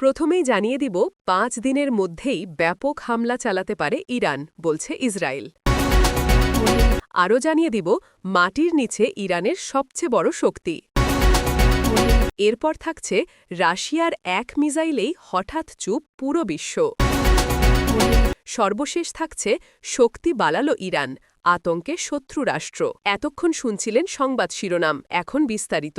প্রথমেই জানিয়ে দিব, পাঁচ দিনের মধ্যেই ব্যাপক হামলা চালাতে পারে ইরান, বলছে ইসরায়েল। আরও জানিয়ে দিব, মাটির নিচে ইরানের সবচেয়ে বড় শক্তি। এরপর থাকছে, রাশিয়ার এক মিজাইলেই হঠাৎ চুপ পুরো বিশ্ব। সর্বশেষ থাকছে, শক্তি বাড়াল ইরান, আতঙ্কে শত্রু রাষ্ট্র। এতক্ষণ শুনছিলেন সংবাদ শিরোনাম, এখন বিস্তারিত।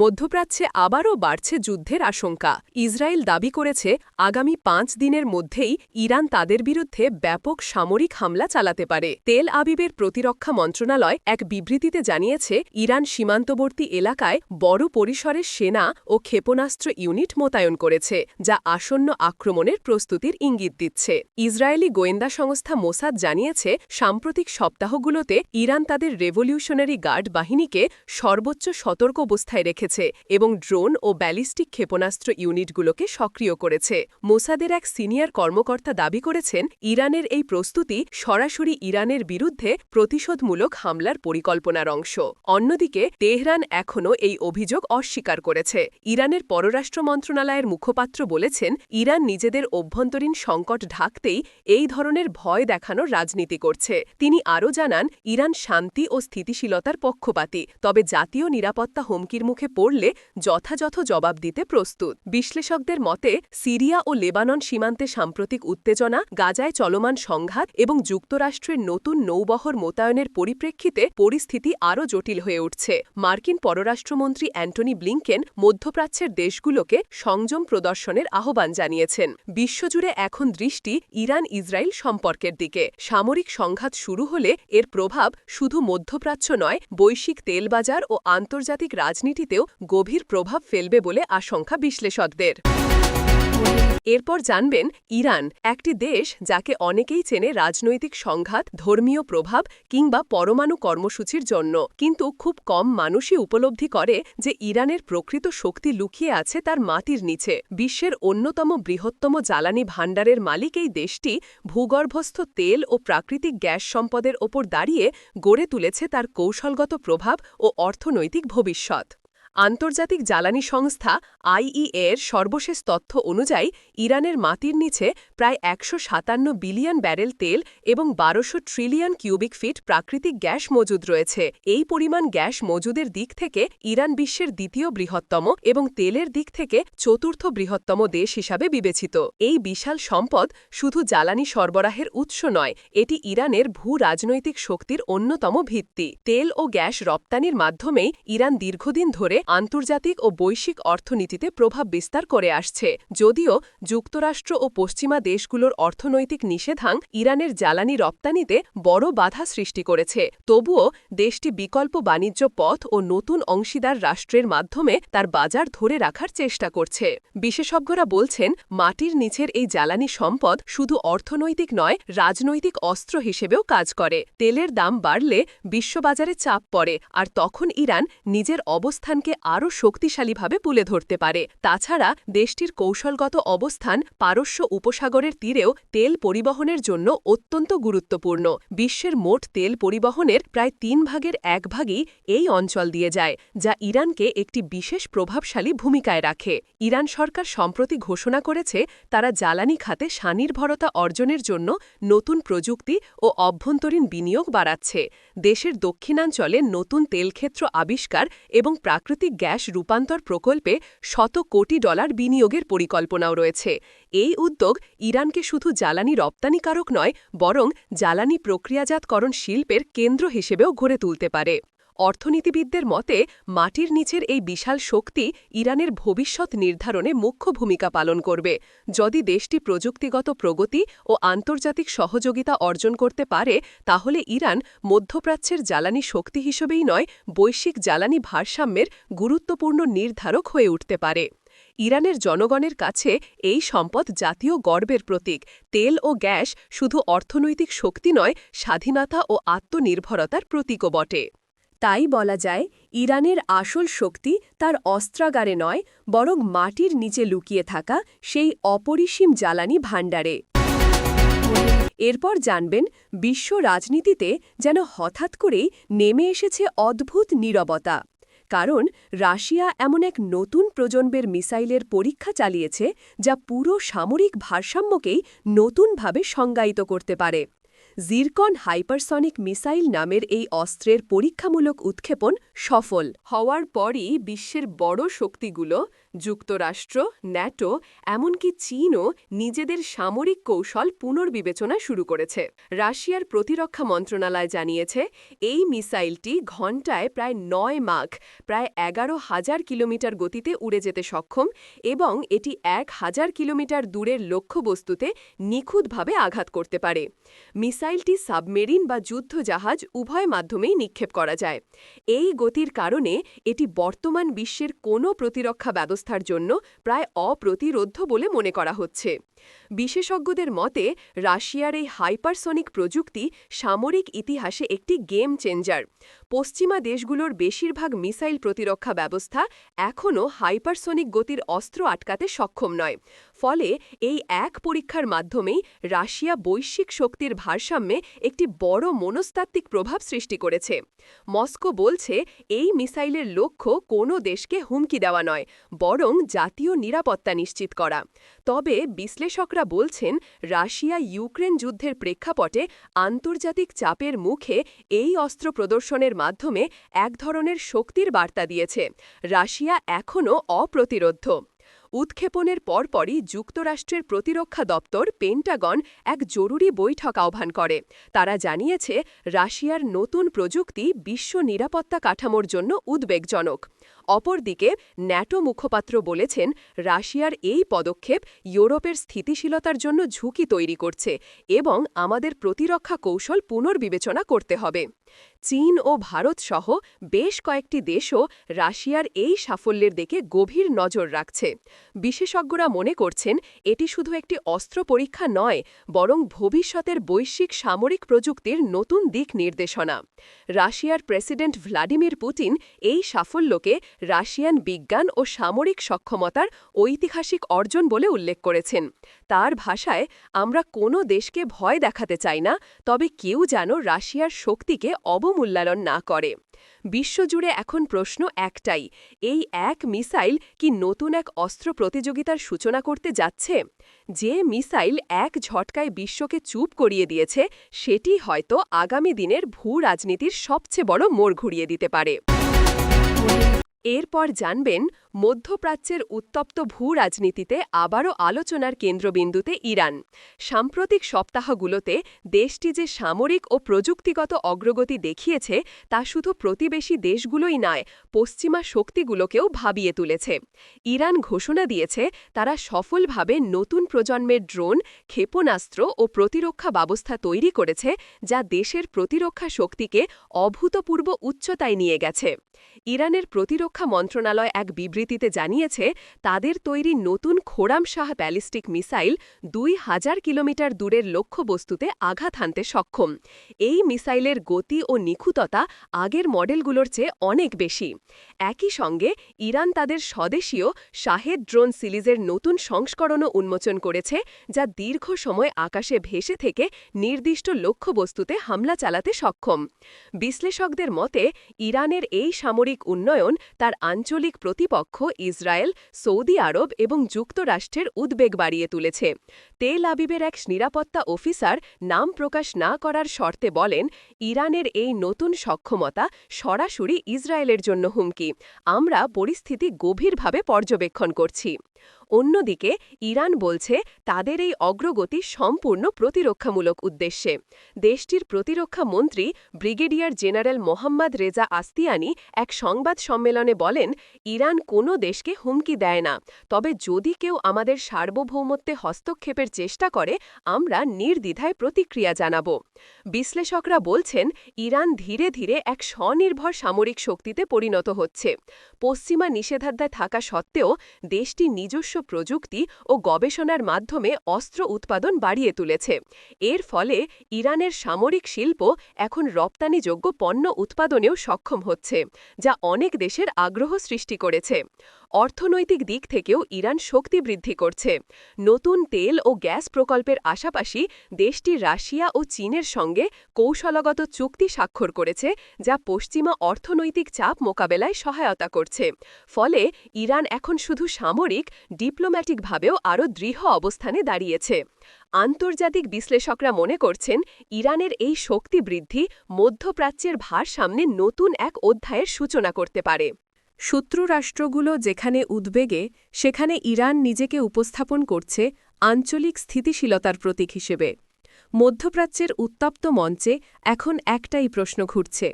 মধ্যপ্রাচ্যে আবারও বাড়ছে যুদ্ধের আশঙ্কা। ইসরায়েল দাবি করেছে, আগামী পাঁচ দিনের মধ্যেই ইরান তাদের বিরুদ্ধে ব্যাপক সামরিক হামলা চালাতে পারে। তেল আবিবের প্রতিরক্ষা মন্ত্রণালয় এক বিবৃতিতে জানিয়েছে, ইরান সীমান্তবর্তী এলাকায় বড় পরিসরের সেনা ও ক্ষেপণাস্ত্র ইউনিট মোতায়েন করেছে, যা আসন্ন আক্রমণের প্রস্তুতির ইঙ্গিত দিচ্ছে। ইসরায়েলি গোয়েন্দা সংস্থা মোসাদ জানিয়েছে, সাম্প্রতিক সপ্তাহগুলোতে ইরান তাদের রেভলিউশনারি গার্ড বাহিনীকে সর্বোচ্চ সতর্ক অবস্থায় রেখেছে এবং ড্রোন ও ব্যালিস্টিক ক্ষেপণাস্ত্র ইউনিটগুলোকে সক্রিয় করেছে। মোসাদের এক সিনিয়র কর্মকর্তা দাবি করেছেন, ইরানের এই প্রস্তুতি সরাসরি ইরানের বিরুদ্ধে প্রতিশোধমূলক হামলার পরিকল্পনার অংশ। অন্যদিকে, তেহরান এখনও এই অভিযোগ অস্বীকার করেছে। ইরানের পররাষ্ট্র মন্ত্রণালয়ের মুখপাত্র বলেছেন, ইরান নিজেদের অভ্যন্তরীণ সংকট ঢাকতেই এই ধরনের ভয় দেখানোর রাজনীতি করছে। তিনি আরও জানান, ইরান শান্তি ও স্থিতিশীলতার পক্ষপাতী, তবে জাতীয় নিরাপত্তা হুমকির মুখে পড়লে যথাযথ জবাব দিতে প্রস্তুত। বিশ্লেষকদের মতে, সিরিয়া ও লেবানন সীমান্তে সাম্প্রতিক উত্তেজনা, গাজায় চলমান সংঘাত এবং যুক্তরাষ্ট্রের নতুন নৌবহর মোতায়েনের পরিপ্রেক্ষিতে পরিস্থিতি আরও জটিল হয়ে উঠছে। মার্কিন পররাষ্ট্রমন্ত্রী অ্যান্টনি ব্লিংকেন মধ্যপ্রাচ্যের দেশগুলোকে সংযম প্রদর্শনের আহ্বান জানিয়েছেন। বিশ্বজুড়ে এখন দৃষ্টি ইরান ইসরায়েল সম্পর্কের দিকে। সামরিক সংঘাত শুরু হলে এর প্রভাব শুধু মধ্যপ্রাচ্য নয়, বৈশ্বিক তেলবাজার ও আন্তর্জাতিক রাজনীতিতেও গভীর প্রভাব ফেলবে বলে আশঙ্কা বিশ্লেষকদের। এরপর জানবেন, ইরান একটি দেশ যাকে অনেকেই চেনে রাজনৈতিক সংঘাত, ধর্মীয় প্রভাব কিংবা পরমাণু কর্মসূচির জন্য। কিন্তু খুব কম মানুষই উপলব্ধি করে যে ইরানের প্রকৃত শক্তি লুকিয়ে আছে তার মাটির নিচে। বিশ্বের অন্যতম বৃহত্তম জ্বালানি ভাণ্ডারের মালিক এই দেশটি ভূগর্ভস্থ তেল ও প্রাকৃতিক গ্যাস সম্পদের ওপর দাঁড়িয়ে গড়ে তুলেছে তার কৌশলগত প্রভাব ও অর্থনৈতিক ভবিষ্যৎ। আন্তর্জাতিক জ্বালানি সংস্থা আইইএর সর্বশেষ তথ্য অনুযায়ী, ইরানের মাটির নিচে প্রায় একশো সাতান্ন বিলিয়ন ব্যারেল তেল এবং বারোশো ট্রিলিয়ন কিউবিক ফিট প্রাকৃতিক গ্যাস মজুদ রয়েছে। এই পরিমাণ গ্যাস মজুদের দিক থেকে ইরান বিশ্বের দ্বিতীয় বৃহত্তম এবং তেলের দিক থেকে চতুর্থ বৃহত্তম দেশ হিসাবে বিবেচিত। এই বিশাল সম্পদ শুধু জ্বালানি সরবরাহের উৎস নয়, এটি ইরানের ভূ রাজনৈতিক শক্তির অন্যতম ভিত্তি। তেল ও গ্যাস রপ্তানির মাধ্যমেই ইরান দীর্ঘদিন ধরে আন্তর্জাতিক ও বৈশ্বিক অর্থনীতিতে প্রভাব বিস্তার করে আসছে, যদিও যুক্তরাষ্ট্র ও পশ্চিমা দেশগুলোর অর্থনৈতিক নিষেধাং ইরানের জ্বালানি রপ্তানিতে বড় বাধা সৃষ্টি করেছে। তবুও দেশটি বিকল্প বাণিজ্য পথ ও নতুন অংশীদার রাষ্ট্রের মাধ্যমে তার বাজার ধরে রাখার চেষ্টা করছে। বিশেষজ্ঞরা বলছেন, মাটির নিচের এই জ্বালানি সম্পদ শুধু অর্থনৈতিক নয়, রাজনৈতিক অস্ত্র হিসেবেও কাজ করে। তেলের দাম বাড়লে বিশ্ববাজারে চাপ পড়ে, আর তখন ইরান নিজের অবস্থানকে আরও শক্তিশালীভাবে তুলে ধরতে পারে। তাছাড়া, দেশটির কৌশলগত অবস্থান পারস্য উপসাগরের তীরেও তেল পরিবহনের জন্য অত্যন্ত গুরুত্বপূর্ণ। বিশ্বের মোট তেল পরিবহনের প্রায় তিন ভাগের এক ভাগই এই অঞ্চল দিয়ে যায়, যা ইরানকে একটি বিশেষ প্রভাবশালী ভূমিকায় রাখে। ইরান সরকার সম্প্রতি ঘোষণা করেছে, তারা জ্বালানি খাতে স্বনির্ভরতা অর্জনের জন্য নতুন প্রযুক্তি ও অভ্যন্তরীণ বিনিয়োগ বাড়াচ্ছে। দেশের দক্ষিণাঞ্চলে নতুন তেলক্ষেত্র আবিষ্কার এবং প্রাকৃতিক গ্যাস রূপান্তর প্রকল্পে শত কোটি ডলার বিনিয়োগের পরিকল্পনাও রয়েছে। এই উদ্যোগ ইরানকে শুধু জ্বালানি রপ্তানিকারক নয়, বরং জ্বালানি প্রক্রিয়াজাতকরণ শিল্পের কেন্দ্র হিসেবেও গড়ে তুলতে পারে। অর্থনীতিবিদদের মতে, মাটির নিচের এই বিশাল শক্তি ইরানের ভবিষ্যৎ নির্ধারণে মুখ্য ভূমিকা পালন করবে। যদি দেশটি প্রযুক্তিগত প্রগতি ও আন্তর্জাতিক সহযোগিতা অর্জন করতে পারে, তাহলে ইরান মধ্যপ্রাচ্যের জ্বালানি শক্তি হিসেবেই নয়, বৈশ্বিক জ্বালানি ভারসাম্যের গুরুত্বপূর্ণ নির্ধারক হয়ে উঠতে পারে। ইরানের জনগণের কাছে এই সম্পদ জাতীয় গর্বের প্রতীক। তেল ও গ্যাস শুধু অর্থনৈতিক শক্তি নয়, স্বাধীনতা ও আত্মনির্ভরতার প্রতীকও বটে। তাই বলা যায়, ইরানের আসল শক্তি তার অস্ত্রাগারে নয়, বরং মাটির নিচে লুকিয়ে থাকা সেই অপরিসীম জ্বালানি ভাণ্ডারে। এরপর জানবেন, বিশ্ব রাজনীতিতে যেন হঠাৎ করেই নেমে এসেছে অদ্ভুত নীরবতা। কারণ, রাশিয়া এমন এক নতুন প্রজন্মের মিসাইলের পরীক্ষা চালিয়েছে, যা পুরো সামরিক ভারসাম্যকেই নতুনভাবে সংজ্ঞায়িত করতে পারে। জিরকন হাইপারসনিক মিসাইল নামের এই অস্ত্রের পরীক্ষামূলক উৎক্ষেপণ সফল। হওয়ার পরই বিশ্বের বড় শক্তিগুলো যুক্তরাষ্ট্র, ন্যাটো, এমনকি চীনও নিজেদের সামরিক কৌশল পুনর্বিবেচনা শুরু করেছে। রাশিয়ার প্রতিরক্ষা মন্ত্রণালয় জানিয়েছে, এই মিসাইলটি ঘণ্টায় প্রায় নয় মাঘ, প্রায় এগারো হাজার কিলোমিটার গতিতে উড়ে যেতে সক্ষম এবং এটি এক হাজার কিলোমিটার দূরের লক্ষ্যবস্তুতে নিখুঁতভাবে আঘাত করতে পারে। মিসাইলটি সাবমেরিন বা যুদ্ধজাহাজ উভয় মাধ্যমেই নিক্ষেপ করা যায়। এই গতির কারণে এটি বর্তমান বিশ্বের কোনো প্রতিরক্ষা ব্যবস্থার জন্য প্রায় অপ্রতিরোধ্য বলে মনে করা হচ্ছে। বিশেষজ্ঞদের মতে, রাশিয়ার এই হাইপারসনিক প্রযুক্তি সামরিক ইতিহাসে একটি গেম চেঞ্জার। পশ্চিমা দেশগুলোর বেশিরভাগ মিসাইল প্রতিরক্ষা ব্যবস্থা এখনও হাইপারসনিক গতির অস্ত্র আটকাতে সক্ষম নয়। ফলে এই এক পরীক্ষার মাধ্যমেই রাশিয়া বৈশ্বিক শক্তির ভারসাম্যে একটি বড় মনস্তাত্ত্বিক প্রভাব সৃষ্টি করেছে। মস্কো বলছে, এই মিসাইলের লক্ষ্য কোনো দেশকে হুমকি দেওয়া নয় জাতীয় নিরাপত্তা নিশ্চিত করা। তবে বিশ্লেষকরা বলছেন, রাশিয়া ইউক্রেন যুদ্ধের প্রেক্ষাপটে আন্তর্জাতিক চাপের মুখে এই অস্ত্র প্রদর্শনের মাধ্যমে এক ধরনের শক্তির বার্তা দিয়েছে। রাশিয়া এখনও অপ্রতিরোধ উৎক্ষেপণের পরপরই যুক্তরাষ্ট্রের প্রতিরক্ষা দপ্তর পেন্টাগন এক জরুরি বৈঠক আহ্বান করে। তারা জানিয়েছে, রাশিয়ার নতুন প্রযুক্তি বিশ্ব নিরাপত্তা কাঠামোর জন্য উদ্বেগজনক। অপরদিকে ন্যাটো মুখপাত্র বলেছেন, রাশিয়ার এই পদক্ষেপ ইউরোপের স্থিতিশীলতার জন্য ঝুঁকি তৈরি করছে এবং আমাদের প্রতিরক্ষা কৌশল পুনর্বিবেচনা করতে হবে। চীন ও ভারত সহ বেশ কয়েকটি দেশও রাশিয়ার এই সাফল্যের দিকে গভীর নজর রাখছে। বিশেষজ্ঞরা মনে করছেন, এটি শুধু একটি অস্ত্র পরীক্ষা নয়, বরং ভবিষ্যতের বৈশ্বিক সামরিক প্রযুক্তির নতুন দিক নির্দেশনা। রাশিয়ার প্রেসিডেন্ট ভ্লাদিমির পুতিন এই সাফল্যকে রাশিয়ান বিজ্ঞান ও সামরিক সক্ষমতার ঐতিহাসিক অর্জন বলে উল্লেখ করেছেন। তার ভাষায়, আমরা কোনো দেশকে ভয় দেখাতে চাই না, তবে কেউ যেন রাশিয়ার শক্তিকে অবমূল্যায়ন না করে। বিশ্বজুড়ে এখন প্রশ্ন একটাই, এই এক মিসাইল কি নতুন এক অস্ত্র প্রতিযোগিতার সূচনা করতে যাচ্ছে? যে মিসাইল এক ঝটকায় বিশ্বকে চুপ করিয়ে দিয়েছে, সেটি হয়তো আগামী দিনের ভূ রাজনীতির সবচেয়ে বড় মোড় ঘুরিয়ে দিতে পারে। এরপর জানবেন মধ্যপ্রাচ্যের উত্তপ্ত ভূ রাজনীতিতে আবারও আলোচনার কেন্দ্রবিন্দুতে ইরান। সাম্প্রতিক সপ্তাহগুলোতে দেশটি যে সামরিক ও প্রযুক্তিগত অগ্রগতি দেখিয়েছে, তা শুধু প্রতিবেশী দেশগুলোই নয়, পশ্চিমা শক্তিগুলোকেও ভাবিয়ে তুলেছে। ইরান ঘোষণা দিয়েছে, তারা সফলভাবে নতুন প্রজন্মের ড্রোন, ক্ষেপণাস্ত্র ও প্রতিরক্ষা ব্যবস্থা তৈরি করেছে, যা দেশের প্রতিরক্ষা শক্তিকে অভূতপূর্ব উচ্চতায় নিয়ে গেছে। ইরানের প্রতিরক্ষা মন্ত্রণালয় এক বিবৃতিতে জানিয়েছে, তাদের তৈরি নতুন খোরামশাহ ব্যালিস্টিক মিসাইল দুই হাজার কিলোমিটার দূরের লক্ষ্যবস্তুতে আঘাত হানতে সক্ষম। এই মিসাইলের গতি ও নিখুঁততা আগের মডেলগুলোর চেয়ে অনেক বেশি। একই সঙ্গে, ইরান তাদের স্বদেশীয় শাহেদ ড্রোন সিরিজের নতুন সংস্করণও উন্মোচন করেছে, যা দীর্ঘ সময় আকাশে ভেসে থেকে নির্দিষ্ট লক্ষ্যবস্তুতে হামলা চালাতে সক্ষম। বিশ্লেষকদের মতে, ইরানের এই সামরিক উন্নয়ন তার আঞ্চলিক প্রতিপক্ষ ইসরায়েল, সৌদি আরব এবং যুক্তরাষ্ট্রের উদ্বেগ বাড়িয়ে তুলেছে। তেল আবিবের এক নিরাপত্তা অফিসার নাম প্রকাশ না করার শর্তে বলেন, ইরানের এই নতুন সক্ষমতা সরাসরি ইসরায়েলের জন্য হুমকি। আমরা পরিস্থিতি গভীরভাবে পর্যবেক্ষণ করছি। অন্যদিকে, ইরান বলছে তাদের এই অগ্রগতি সম্পূর্ণ প্রতিরক্ষামূলক উদ্দেশ্যে। দেশটির প্রতিরক্ষা মন্ত্রী brigadier general Mohammad Reza Ashtiani এক সংবাদ সম্মেলনে বলেন, ইরান কোনো দেশকে হুমকি দেয় না, তবে যদি কেউ আমাদের সার্বভৌমত্বে হস্তক্ষেপের চেষ্টা করে, আমরা নির্দ্বিধায় প্রতিক্রিয়া জানাব। বিশ্লেষকরা বলছেন, ইরান ধীরে ধীরে এক স্বনির্ভর সামরিক শক্তিতে পরিণত হচ্ছে। পশ্চিমা নিষেধাজ্ঞায় থাকা সত্ত্বেও, দেশটি নিজস্ব প্রযুক্তি ও গবেষণার মাধ্যমে অস্ত্র উৎপাদন বাড়িয়ে তুলেছে। এর ফলে ইরানের সামরিক শিল্প এখন রপ্তানিযোগ্য পণ্য উৎপাদনেও সক্ষম হচ্ছে, যা অনেক দেশের আগ্রহ সৃষ্টি করেছে। অর্থনৈতিক দিক থেকেও ইরান শক্তি বৃদ্ধি করছে। নতুন তেল ও গ্যাস প্রকল্পের আশাপাশি দেশটি রাশিয়া ও চীনের সঙ্গে কৌশলগত চুক্তি স্বাক্ষর করেছে, যা পশ্চিমা অর্থনৈতিক চাপ মোকাবেলায় সহায়তা করছে। ফলে ইরান এখন শুধু সামরিক ডিপ্লোম্যাটিকভাবেও আরও দৃঢ় অবস্থানে দাঁড়িয়েছে। আন্তর্জাতিক বিশ্লেষকরা মনে করছেন, ইরানের এই শক্তি বৃদ্ধি মধ্যপ্রাচ্যের ভার সামনে নতুন এক অধ্যায়ের সূচনা করতে পারে। শত্রু রাষ্ট্রগুলো যেখানে উদ্বেগে, সেখানে ইরান নিজেকে উপস্থাপন করছে আঞ্চলিক স্থিতিশীলতার প্রতীক হিসেবে। মধ্যপ্রাচ্যের উত্তপ্ত মঞ্চে এখন একটাই প্রশ্ন ঘুরছে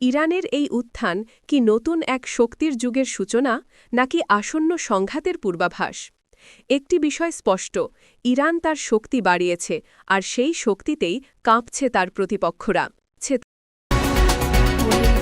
ইরানের এই উত্থান কি নতুন এক শক্তির যুগের সূচনা, নাকি আসন্ন সংঘাতের পূর্বাভাস? একটি বিষয় স্পষ্ট, ইরান তার শক্তি বাড়িয়েছে, আর সেই শক্তিতেই কাঁপছে তার প্রতিপক্ষরা।